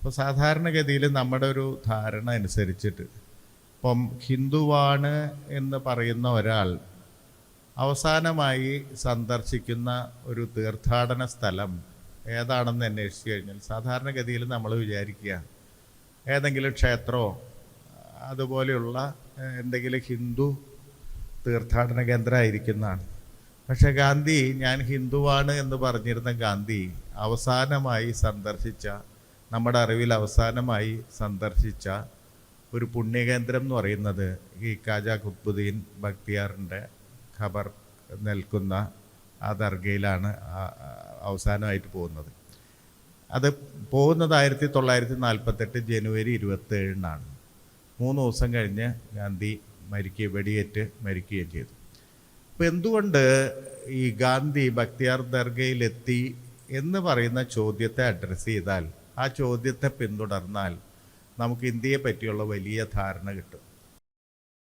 അപ്പോൾ സാധാരണഗതിയിൽ നമ്മുടെ ഒരു ധാരണ അനുസരിച്ചിട്ട് ഇപ്പം ഹിന്ദുവാണ് എന്ന് പറയുന്ന ഒരാൾ അവസാനമായി സന്ദർശിക്കുന്ന ഒരു തീർത്ഥാടന സ്ഥലം ഏതാണെന്ന് അന്വേഷിച്ച് കഴിഞ്ഞാൽ സാധാരണഗതിയിൽ നമ്മൾ വിചാരിക്കുക ഏതെങ്കിലും ക്ഷേത്രമോ അതുപോലെയുള്ള എന്തെങ്കിലും ഹിന്ദു തീർത്ഥാടന കേന്ദ്രമായിരിക്കുന്നതാണ്. പക്ഷേ ഗാന്ധി ഞാൻ ഹിന്ദുവാണ് എന്ന് പറഞ്ഞിരുന്ന ഗാന്ധി അവസാനമായി സന്ദർശിച്ച നമ്മുടെ അറിവിൽ അവസാനമായി സന്ദർശിച്ച ഒരു പുണ്യകേന്ദ്രം എന്ന് പറയുന്നത് ഈ കാജ കുത്ബുദ്ദീൻ ബക്തിയാറിന്റെ ഖബർ നിൽക്കുന്ന ആ ദർഗയിലാണ് അവസാനമായിട്ട് പോകുന്നത്. അത് പോകുന്നത് ആയിരത്തി തൊള്ളായിരത്തി നാൽപ്പത്തെട്ട് ജനുവരി ഇരുപത്തേഴിനാണ്. മൂന്ന് ദിവസം കഴിഞ്ഞ് ഗാന്ധി മരിക്കുക വെടിയേറ്റ് മരിക്കുകയും ചെയ്തു. അപ്പോൾ എന്തുകൊണ്ട് ഈ ഗാന്ധി ബക്തിയാർ ദർഗയിലെത്തി എന്ന് പറയുന്ന ചോദ്യത്തെ അഡ്രസ്സ് ചെയ്താൽ ആ ചോദ്യത്തെ പിന്തുടർന്നാൽ നമുക്ക് ഇന്ത്യയെ പറ്റിയുള്ള വലിയ ധാരണ കിട്ടും.